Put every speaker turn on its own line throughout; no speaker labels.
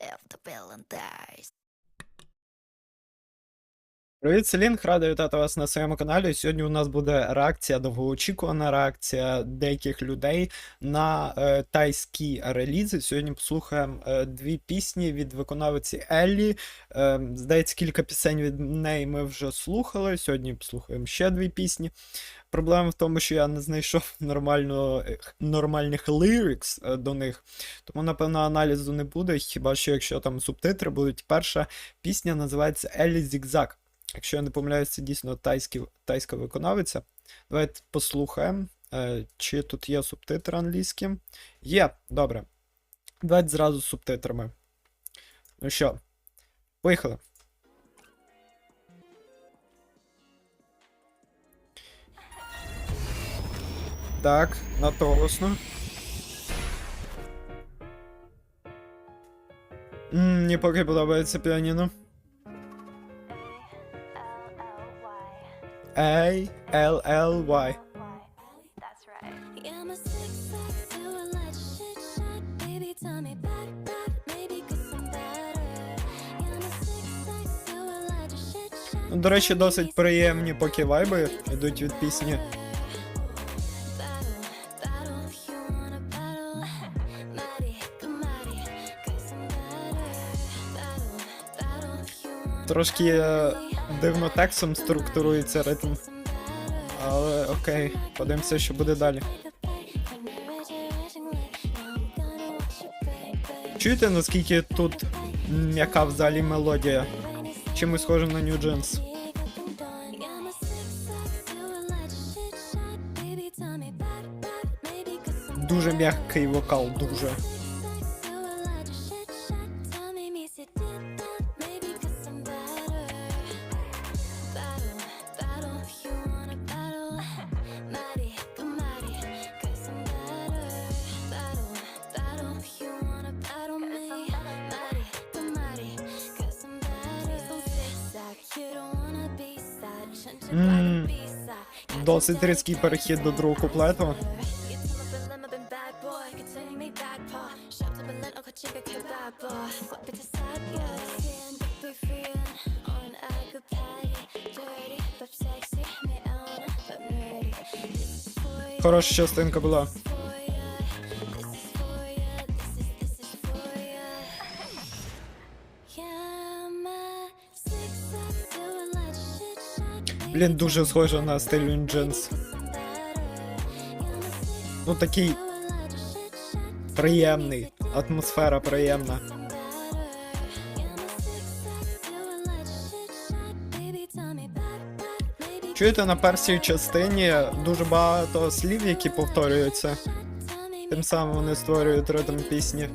If the villain dies.
Привіт, Селінг, радий вітати вас на своєму каналі. Сьогодні у нас буде реакція, довгоочікувана реакція деяких людей на е, тайські релізи. Сьогодні послухаємо е, дві пісні від виконавиці Еллі. Е, здається, кілька пісень від неї ми вже слухали. Сьогодні послухаємо ще дві пісні. Проблема в тому, що я не знайшов нормально, е, нормальних лірикс е, до них, тому, напевно, аналізу не буде, хіба що якщо там субтитри будуть. Перша пісня називається Еллі Зігзаг. Якщо я не помиляюся, це дійсно тайський, тайська виконавиця. Давайте послухаємо, е, чи тут є субтитри англійські. Є, добре. Давайте зразу з субтитрами. Ну що, поїхали. Так, надто голосно. Мені поки подобається піаніно.
Light L L
Y. до речі, досить приємні поки вайби йдуть від пісні. Трошки е, дивно текстом структурується ритм, але окей, подивимося, що буде далі. Чуєте, наскільки тут м'яка взагалі мелодія? Чимось схоже на New Jeans. Дуже м'який вокал, дуже. Досить різкий перехід до другого куплету. Хороша частинка була. Блін, дуже схоже на стиль Jeans. Ну такий приємний, атмосфера приємна. Чуєте, на першій частині дуже багато слів, які повторюються. Тим самим вони створюють ритм пісні.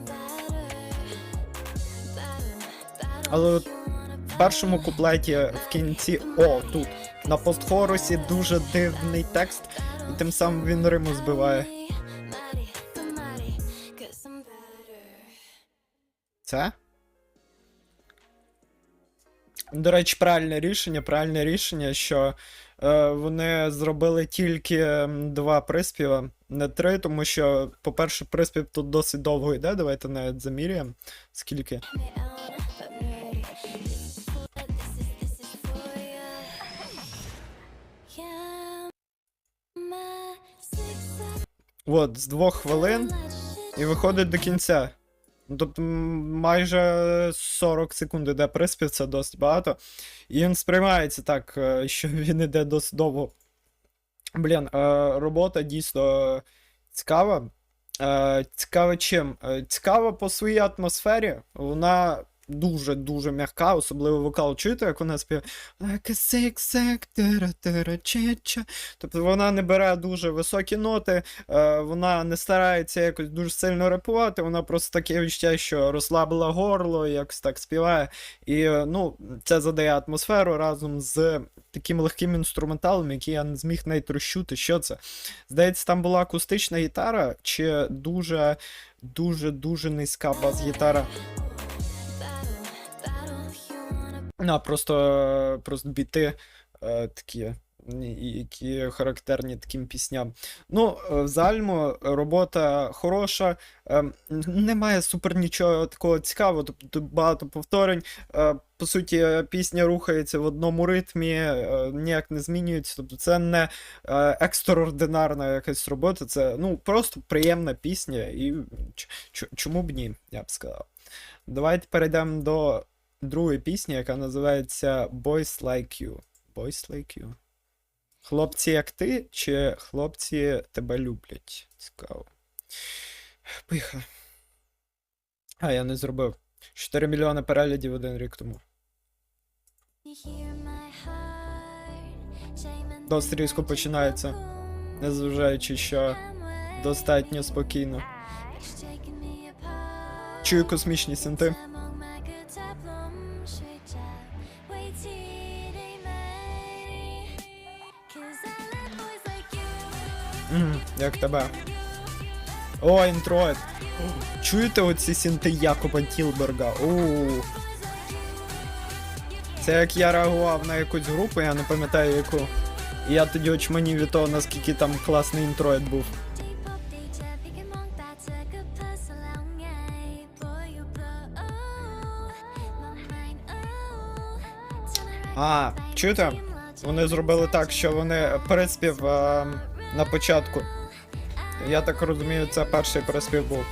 Але в першому куплеті в кінці о, тут. На постхорусі дуже дивний текст, і тим самим він риму збиває. Це? До речі, правильне рішення, правильне рішення, що е, вони зробили тільки два приспіва, не три, тому що, по-перше, приспів тут досить довго йде. Давайте навіть заміряємо. Скільки? От, з двох хвилин і виходить до кінця. Ну, Тобто майже 40 секунд іде приспів, це досить багато. І він сприймається так, е, що він іде досить довго. Блін, е, робота дійсно цікава. Е, Цікава чим? Цікава по своїй атмосфері. Вона дуже-дуже м'яка, особливо вокал. Чуєте, як вона співає? Тобто вона не бере дуже високі ноти, е, вона не старається якось дуже сильно репувати, вона просто таке відчуття, що розслабила горло, якось так співає. І е, ну, це задає атмосферу разом з таким легким інструменталом, який я не зміг навіть розчути, що це. Здається, там була акустична гітара, чи дуже, дуже, дуже низька бас-гітара. Ну, просто, просто біти е, такі які характерні таким пісням. Ну, е, в Зальмо робота хороша, е, немає супер нічого такого цікавого, тобто багато повторень. Е, По суті, пісня рухається в одному ритмі, е, ніяк не змінюється. Тобто це не е, екстраординарна якась робота, це ну, просто приємна пісня, і чому б ні, я б сказав. Давайте перейдемо до другої пісні, яка називається Boys Like You. Boys Like You. Хлопці, як ти, чи хлопці тебе люблять? Цікаво. Поїхали. А, я не зробив. 4 мільйони переглядів один рік тому.
Досить різко починається,
Незважаючи, що достатньо спокійно. Чую космічні синти. Як тебе. О, інтроїд. Чуєте оці синти Якоба Тілберга? Оу. Це як я реагував на якусь групу, я не пам'ятаю яку. І я тоді очманів від того, наскільки там класний інтроїд був. А, чуєте? Вони зробили так, що вони переспів е, на початку. Я так розумію, це перший приспів був.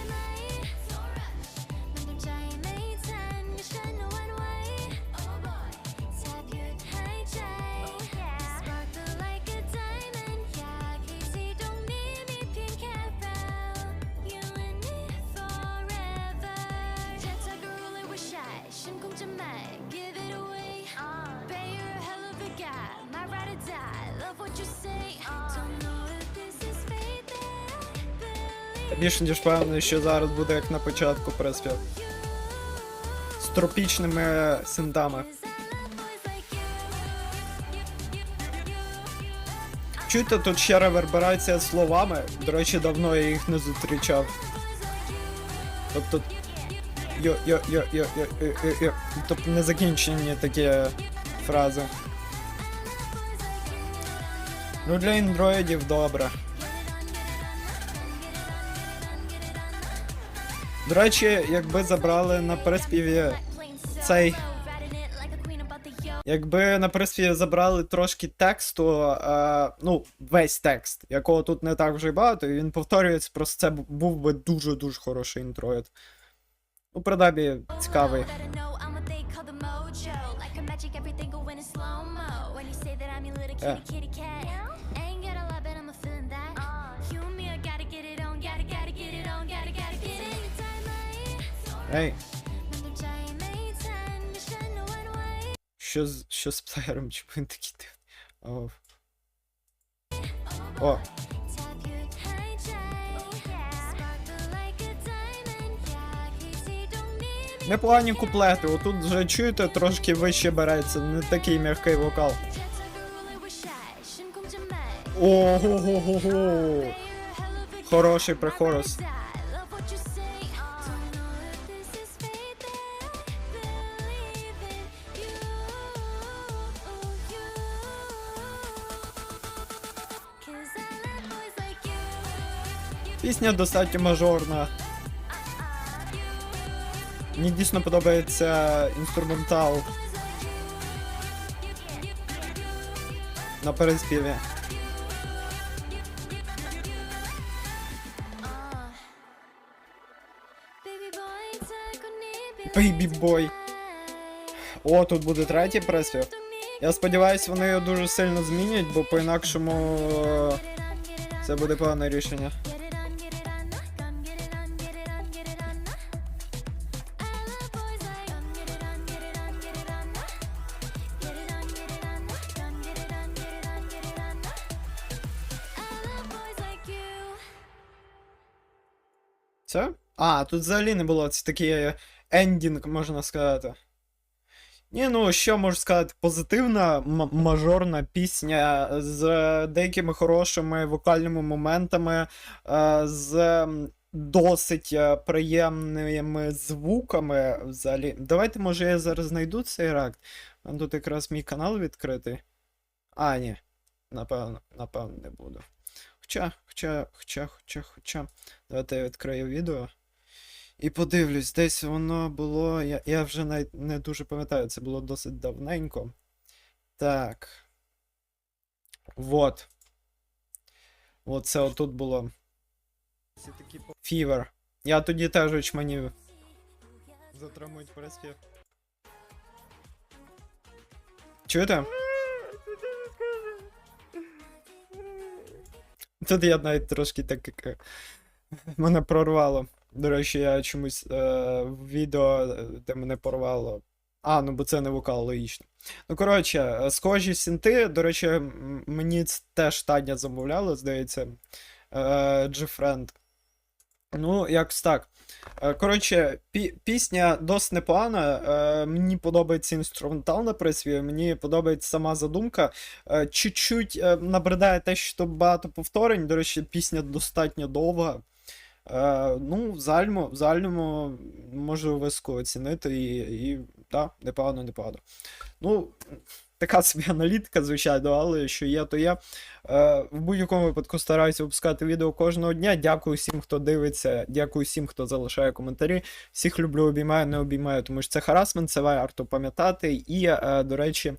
Більш ніж впевнений, що зараз буде як на початку переспів. З тропічними синтами. Чуєте, тут ще реверберація словами. До речі, давно я їх не зустрічав. Тобто. Тобто незакінчені такі фрази. Ну для індроїдів добре. До речі, якби забрали на переспіві цей. Якби на приспіві забрали трошки тексту, е, ну, весь текст, якого тут не так вже й багато, і він повторюється, просто це був би дуже-дуже хороший інтроїд. Ну, принаймні, цікавий. Yeah. Ей, що з, що з плеєром, чому він такий дивний? О. О, непогані куплети, отут вже чуєте, трошки вище береться, не такий м'який вокал. Ого-го-го-го. Хороший прихорос. Пісня достатньо мажорна. Мені дійсно подобається інструментал на переспіві. Бейбі бой. О, тут буде третій переспів. Я сподіваюся, вони його дуже сильно змінять, бо по-інакшому е, це буде погане рішення. Це? А, тут взагалі не було. Це такий ендінг, можна сказати. Ні, ну що можу сказати, позитивна мажорна пісня з деякими хорошими вокальними моментами, е, з досить е, приємними звуками взагалі. Давайте, може, я зараз знайду цей ракт. Тут якраз мій канал відкритий. А, ні. напевно, напевно, не буду. Хоча, хоча, хоча, хоча, хоча. Давайте я відкрию відео. І подивлюсь, десь воно було. Я, я вже навіть не дуже пам'ятаю, це було досить давненько. Так. Вот. От це отут було. Фівер. Я тоді теж очманів. Затримують переспів. Чуєте? Тут я навіть трошки так як. е, Мене прорвало. До речі, я чомусь е, відео, е, де мене порвало. А, ну бо це не вокал, логічно. Ну, коротше, е, схожі синти, до речі, мені теж Таня замовляла, здається. G-Friend. Ну, якось так. Е, Коротше, пі- пісня досить непогана. Е, Мені подобається інструментал на присві, мені подобається сама задумка. Е, Чуть-чуть е, набридає те, що багато повторень. До речі, пісня достатньо довга. Е, ну, в загальному, в загальному можу високо оцінити і, і да, непогано, непогано. Ну, така собі аналітика, звичайно, але що є, то є. Е, в будь-якому випадку стараюся випускати відео кожного дня. Дякую всім, хто дивиться, дякую всім, хто залишає коментарі. Всіх люблю, обіймаю, не обіймаю, тому що це харасмент, це варто пам'ятати. І, е, до речі,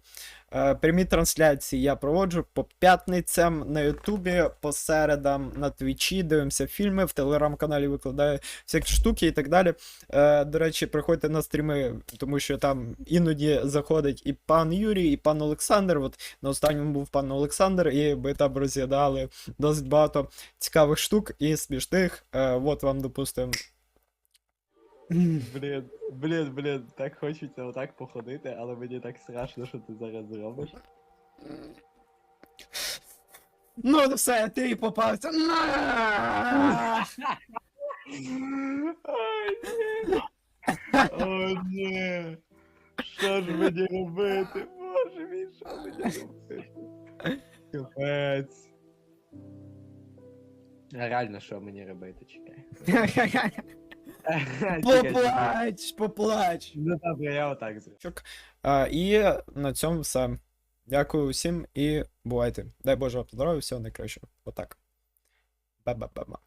прямі трансляції я проводжу по п'ятницям на Ютубі, по середам на Твічі, дивимося фільми, в телеграм-каналі викладаю всякі штуки і так далі. Е, До речі, приходьте на стріми, тому що там іноді заходить і пан Юрій, і пан Олександр. От на останньому був пан Олександр, і ми там розглядали досить багато цікавих штук і смішних. Е, От вам, допустимо.
Блін, блін, блін, так хочеться отак походити, але мені так страшно, що ти зараз зробиш.
Ну, все, ти попався.
Ой, ні. О, ні. Що ж мені робити? Боже мій, що мені робити? Капець. А Реально, що мені робити, чекай. Чекай, чекай.
Поплач, поплач.
Ну добре, я отак зроблю.
А, і на цьому все. Дякую всім і бувайте. Дай Боже вам здоров'я, всього найкращого. Отак. Ба-ба-ба-ба.